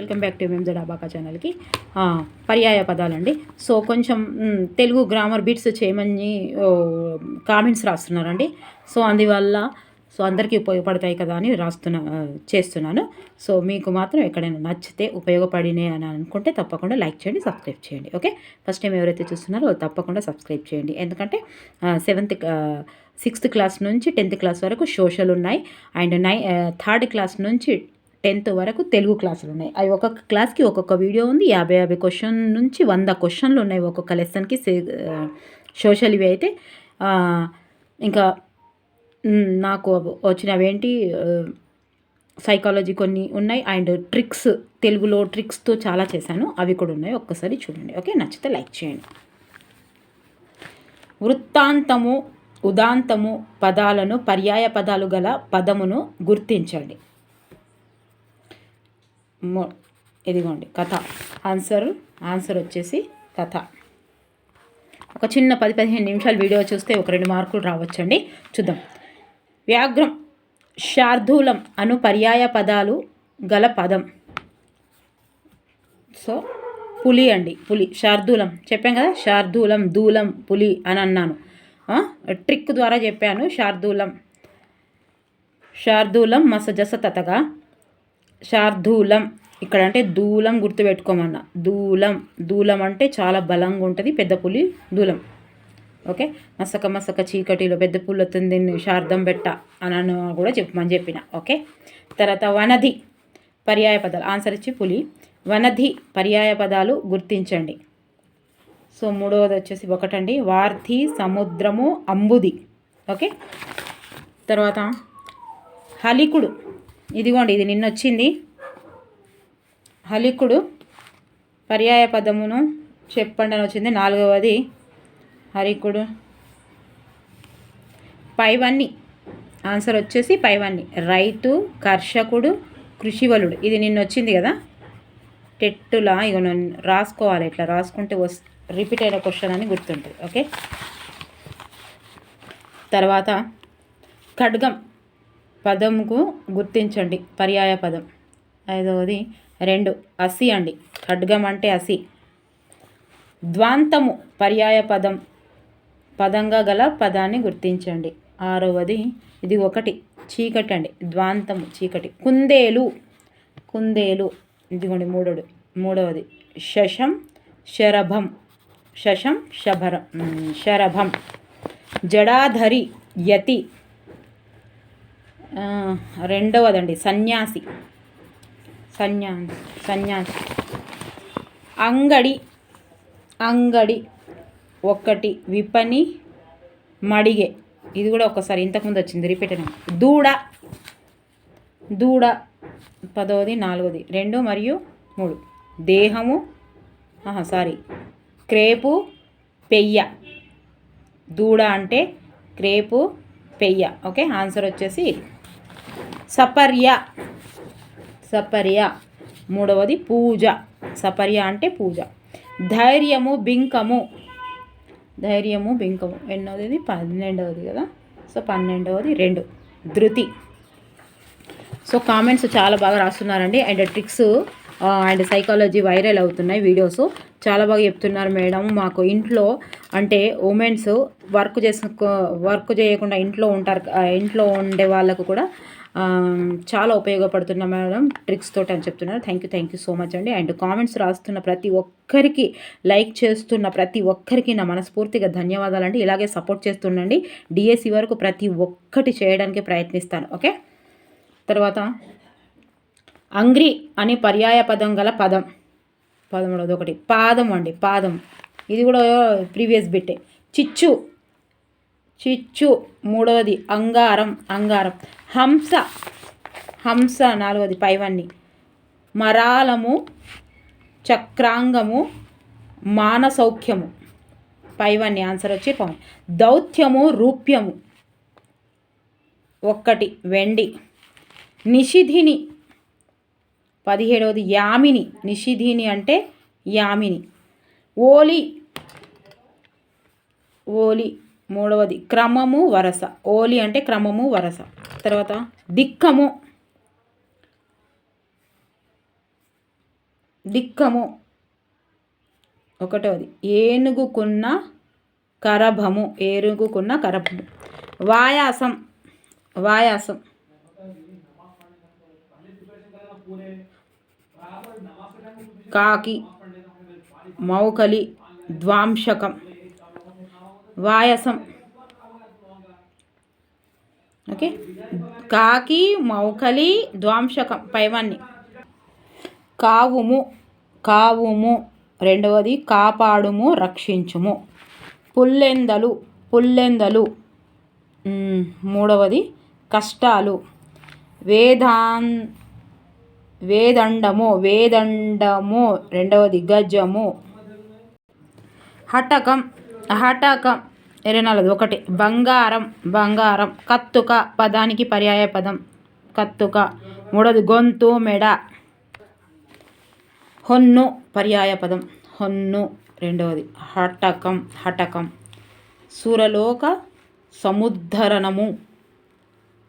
Welcome back to MMZ అబాకా ఛానల్కి. పర్యాయ పదాలండి. సో కొంచెం తెలుగు గ్రామర్ బిట్స్ చేయమని కామెంట్స్ రాస్తున్నారండి. సో అందువల్ల సో అందరికీ ఉపయోగపడతాయి కదా అని రాస్తున్నా చేస్తున్నాను. సో మీకు మాత్రం ఎక్కడైనా నచ్చితే ఉపయోగపడినాయి అని అనుకుంటే తప్పకుండా లైక్ చేయండి సబ్స్క్రైబ్ చేయండి. ఓకే? ఫస్ట్ టైం ఎవరైతే చూస్తున్నారో తప్పకుండా సబ్స్క్రైబ్ చేయండి. ఎందుకంటే సెవెంత్ సిక్స్త్ క్లాస్ నుంచి టెన్త్ క్లాస్ వరకు సోషల్ ఉన్నాయి. అండ్ నై థర్డ్ క్లాస్ నుంచి టెన్త్ వరకు తెలుగు క్లాసులు ఉన్నాయి. అవి ఒక్కొక్క క్లాస్కి ఒక్కొక్క వీడియో ఉంది. యాభై యాభై క్వశ్చన్ నుంచి వంద క్వశ్చన్లు ఉన్నాయి ఒక్కొక్క లెసన్కి సోషల్ ఇవి అయితే. ఇంకా నాకు వచ్చినవి ఏంటి? సైకాలజీ కొన్ని ఉన్నాయి. అండ్ ట్రిక్స్ తెలుగులో ట్రిక్స్తో చాలా చేశాను. అవి కూడా ఉన్నాయి. ఒక్కసారి చూడండి. ఓకే? నచ్చితే లైక్ చేయండి. వృత్తాంతము ఉదాంతము పదాలను పర్యాయ పదాలు గల పదమును గుర్తించండి. ఇదిగోండి కథ. ఆన్సర్ ఆన్సర్ వచ్చేసి కథ. ఒక చిన్న పది పదిహేను నిమిషాలు వీడియో చూస్తే ఒక రెండు మార్కులు రావచ్చండి. చూద్దాం. వ్యాఘ్రం శార్దూలం అను పర్యాయ పదాలు గల పదం. సో పులి అండి పులి శార్దూలం. చెప్పాం కదా శార్దూలం దూలం పులి అని అన్నాను. ట్రిక్ ద్వారా చెప్పాను శార్దూలం. శార్దూలం మసజస తతగా. శార్దూలం. ఇక్కడ అంటే దూలం గుర్తుపెట్టుకోమన్నా. దూలం. దూలం అంటే చాలా బలంగా ఉంటుంది పెద్ద పులి దూలం. ఓకే? మసక మసక చీకటిలో పెద్ద పులి వస్తుంది శార్దం బెట్ట అని కూడా చెప్పమని చెప్పిన. ఓకే? తర్వాత వనధి పర్యాయ పదాలు. ఆన్సర్ ఇచ్చి పులి. వనధి పర్యాయ పదాలు గుర్తించండి. సో మూడవది వచ్చేసి ఒకటండి. వార్థి సముద్రము అంబుది. ఓకే? తర్వాత హలికుడు. ఇదిగోండి ఇది నిన్న వచ్చింది హలికుడు పర్యాయ పదమును చెప్పండి అని వచ్చింది. నాలుగవది హరికుడు. పైవన్నీ. ఆన్సర్ వచ్చేసి పైవన్నీ. రైతు కర్షకుడు కృషివలుడు. ఇది నిన్న వచ్చింది కదా? టెట్టులా ఇక రాసుకోవాలి ఇట్లా. రాసుకుంటే వస్ రిపీట్ అయిన క్వశ్చన్ అని గుర్తుంటుంది. ఓకే? తర్వాత ఖడ్గం. పదముకు గుర్తించండి. పర్యాయ పదం. ఐదవది రెండు. అసి అండి. ఖడ్గం అంటే అసి. ద్వాంతము పర్యాయ పదం. పదంగా గల పదాన్ని గుర్తించండి. ఆరవది ఇది ఒకటి. చీకటి అండి. ద్వాంతము చీకటి. కుందేలు. కుందేలు. ఇదిగోండి మూడోడు. మూడవది శశం శరభం. శశం శభరం. శరభం. జడాధరి యతి. రెండవదండి సన్యాసి. సన్యా సన్యాసి. అంగడి అంగడి ఒకటి విపణి మడిగే. ఇది కూడా ఒకసారి ఇంతకుముందు వచ్చింది రిపీట్ అయినా దూడ దూడ పదవది నాలుగోది రెండు మరియు మూడు. దేహము సారీ. క్రేపు పెయ్య. దూడ అంటే క్రేపు పెయ్య. ఓకే ఆన్సర్ వచ్చేసి సపర్య. సపర్య. మూడవది పూజ. సపర్య అంటే పూజ. ధైర్యము బింకము. ధైర్యము బింకము. ఎన్నోది పన్నెండవది కదా? సో పన్నెండవది రెండు. ధృతి. సో కామెంట్స్ చాలా బాగా రాస్తున్నారండి. And tricks and psychology viral అవుతున్నాయి వీడియోస్. చాలా బాగా చెప్తున్నారు మేడం. మాకు ఇంట్లో అంటే ఉమెన్స్ వర్క్ చేసుకో వర్క్ చేయకుండా ఇంట్లో ఉంటారు ఇంట్లో ఉండే వాళ్ళకు కూడా చాలా ఉపయోగపడుతున్న మేడం ట్రిక్స్ తోటి అని చెప్తున్నారు. Thank you thank you so much అండి. అండ్ కామెంట్స్ రాస్తున్న ప్రతి ఒక్కరికి లైక్ చేస్తున్న ప్రతి ఒక్కరికి నా మనస్ఫూర్తిగా ధన్యవాదాలు అండి ఇలాగే సపోర్ట్ చేస్తుండండి. డిఎస్సి వరకు ప్రతి ఒక్కటి చేయడానికి ప్రయత్నిస్తాను. ఓకే తర్వాత అంగ్రి అనే పర్యాయ పదం గల పదం. పదమూడవది ఒకటి పాదం అండి పాదం. ఇది కూడా ప్రీవియస్ బిట్టే చిచ్చు చిచ్చు మూడవది అంగారం అంగారం. హంస హంస నాలుగవది పైవన్ని. మరాలము చక్రాంగము మానసౌఖ్యము. పైవన్ని ఆన్సర్ వచ్చి పవన్ దౌత్యము రూప్యము. ఒక్కటి వెండి. నిషిధిని. పదిహేడవది యామిని. నిషిధిని అంటే యామిని. ఓలి. ఓలి మూడవది క్రమము వరస. ఓలి అంటే క్రమము వరస. తర్వాత దిక్కము. దిక్కము. ఒకటవది ఏనుగుకున్న కరభము. ఏనుగుకున్న కరభము. వాయాసం. వాయాసం. కాకి. మౌకలి. ద్వాంశకం వాయసం. ఓకే? కాకి మౌకలి ద్వాంశకం పైవన్నీ. కావుము కావుము. రెండవది కాపాడుము రక్షించుము. పుల్లెందలు పుల్లెందలు. మూడవది కష్టాలు. వేదాన్ వేదండము వేదండము. రెండవది గజము. హటకం హటకం ఇరవై నాలుగు ఒకటి. బంగారం బంగారం. కత్తుక పదానికి పర్యాయ పదం. కత్తుక. మూడోది గొంతు మెడ. హొన్ను పర్యాయ పదం. హొన్ను. రెండవది హటకం హటకం. సురలోక సముద్ధరణము.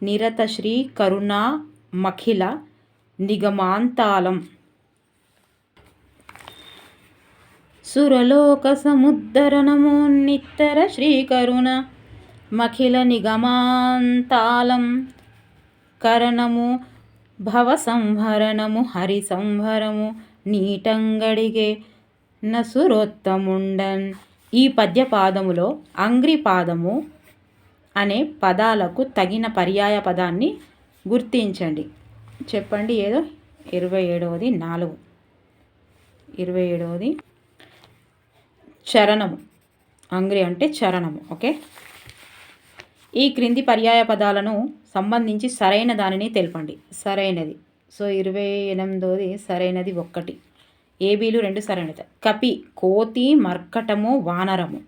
నిరత శ్రీ కరుణా మఖిల నిగమాంతాలం సురలోక సముద్ధరణము నిత్తర శ్రీకరుణ మఖిల నిగమాంతాలం కరణము భవ సంహరణము హరి సంహరము నీటంగడిగే నసురోత్తముండన్. ఈ పద్యపాదములో అంగ్రిపాదము అనే పదాలకు తగిన పర్యాయ పదాన్ని గుర్తించండి. చెప్పండి ఏదో? ఇరవై ఏడవది నాలుగు. ఇరవై ఏడవది చరణము. అంగ్రి అంటే చరణము ఓకే? ఈ క్రింది పర్యాయ పదాలను సంబంధించి సరైన దానిని తెలపండి. సరైనది. సో ఇరవై ఎనిమిదోది సరైనది ఒక్కటి. ఏబీలు రెండు సరైనది. కపి కోతి మర్కటము వానరము.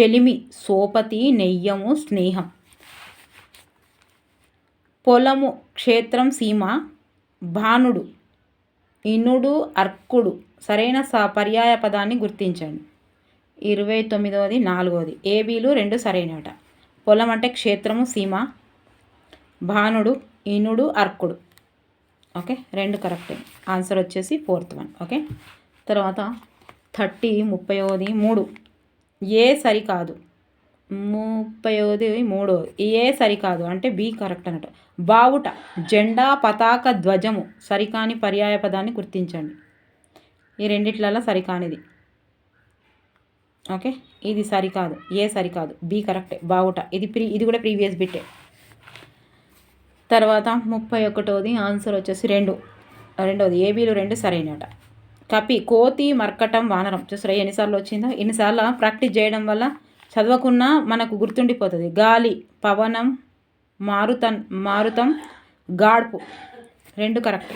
చెలిమి సోపతి నెయ్యము స్నేహం. పొలము క్షేత్రం సీమ. భానుడు ఇనుడు అర్కుడు. సరైన స పర్యాయ పదాన్ని గుర్తించండి. ఇరవై తొమ్మిదవది నాలుగవది. ఏబీలు రెండు సరైనట పొలం అంటే క్షేత్రము సీమ భానుడు ఇనుడు అర్కుడు. ఓకే? రెండు కరెక్టే. ఆన్సర్ వచ్చేసి ఫోర్త్ వన్. ఓకే? తర్వాత థర్టీ ముప్పైవది మూడు. ఏ సరికాదు. ముప్పైవది మూడో ఏ సరికాదు. అంటే బి కరెక్ట్ అన్నట్టు. బావుట జెండా పతాక ధ్వజము. సరికాని పర్యాయ పదాన్ని గుర్తించండి. ఈ రెండిట్లలో సరికానిది. ఓకే? ఇది సరికాదు. ఏ సరికాదు. బి కరెక్టే. బావుట ఇది ప్రీ ఇది కూడా ప్రీవియస్ బిట్టే. తర్వాత ముప్పై ఒకటోది ఆన్సర్ వచ్చేసి రెండు. రెండవది ఏబీలు రెండు సరైనట. కపి కోతి మర్కటం వానరం. చూసారా ఎన్నిసార్లు వచ్చిందో? ఎన్నిసార్లు ప్రాక్టీస్ చేయడం వల్ల చదవకున్నా మనకు గుర్తుండిపోతుంది. గాలి పవనం మారుతన్ మారుతం గాడ్పు. రెండు కరెక్ట్.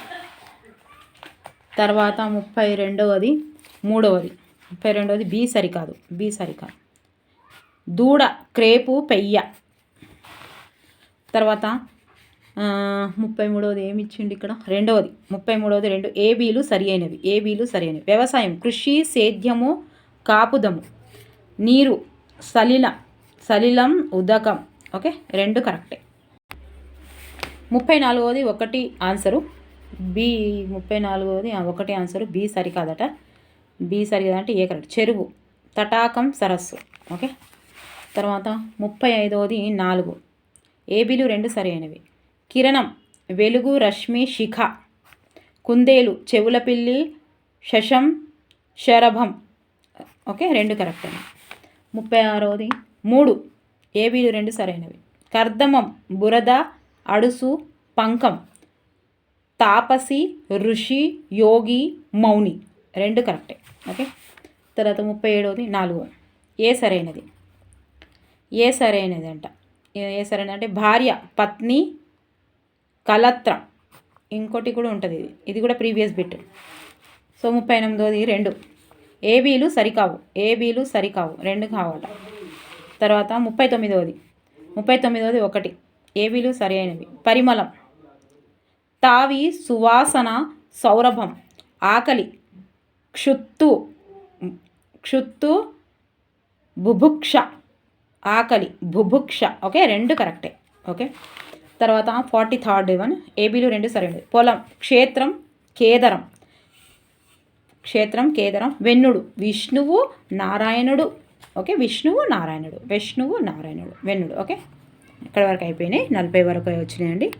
తర్వాత ముప్పై రెండవది మూడవది ముప్పై రెండవది బి సరికాదు. బి సరికాదు. దూడ క్రేపు పెయ్య. తర్వాత ముప్పై మూడవది ఏమి ఇచ్చిండు ఇక్కడ? రెండవది. ముప్పై మూడవది రెండు. ఏబీలు సరి అయినవి ఏబీలు సరి అయినవి వ్యవసాయం. కృషి సేద్యము కాపుదము. నీరు సలిల. సలిలం ఉదకం. ఓకే? రెండు కరెక్టే. ముప్పై నాలుగవది ఒకటి ఆన్సరు. బి ముప్పై నాలుగవది ఒకటి ఆన్సరు. బి సరికాదట. బి సరికాదంటే ఏ కరెక్ట్? చెరువు. తటాకం సరస్సు. ఓకే? తర్వాత ముప్పై ఐదవది నాలుగు. ఏబీలు రెండు సరైనవి? కిరణం వెలుగు రశ్మి శిఖ. కుందేలు చెవుల పిల్లి శశం శరభం. ఓకే? రెండు కరెక్ట్ అండి ముప్పై ఆరవది మూడు. ఏబీలు రెండు సరైనవి? కర్దమం బురద అడుసు పంకం. తాపసి ఋషి యోగి మౌని. రెండు కరెక్టే. ఓకే? తర్వాత ముప్పై ఏడవది నాలుగు. ఏ సరైనది? ఏ సరైనది అంట ఏ సరైనది అంటే భార్య పత్ని కలత్ర. ఇంకోటి కూడా ఉంటుంది ఇది. ఇది కూడా ప్రీవియస్ బిట్. సో ముప్పై ఎనిమిదోది రెండు. ఏబీలు సరికావు. ఏబీలు సరికావు. రెండు కావాలి తర్వాత ముప్పై తొమ్మిదవది ముప్పై తొమ్మిదవది ఒకటి. ఏబీలు సరి అయినవి పరిమళం. తావి సువాసన సౌరభం. ఆకలి. క్షుత్తు క్షుత్తు బుభుక్ష ఆకలి బుభుక్ష. ఓకే రెండు కరెక్టే. ఓకే. తర్వాత ఫార్టీ థర్డ్ వన్ ఏబీలు రెండు సరైనది పొలం క్షేత్రం కేదరం. క్షేత్రం కేదరం వెన్నుడు. విష్ణువు నారాయణుడు. ఓకే విష్ణువు నారాయణుడు. విష్ణువు నారాయణుడు. వెన్నుడు. ఓకే. ఇక్కడ వరకు అయిపోయినాయి? నలభై వరకు వచ్చినాయండి.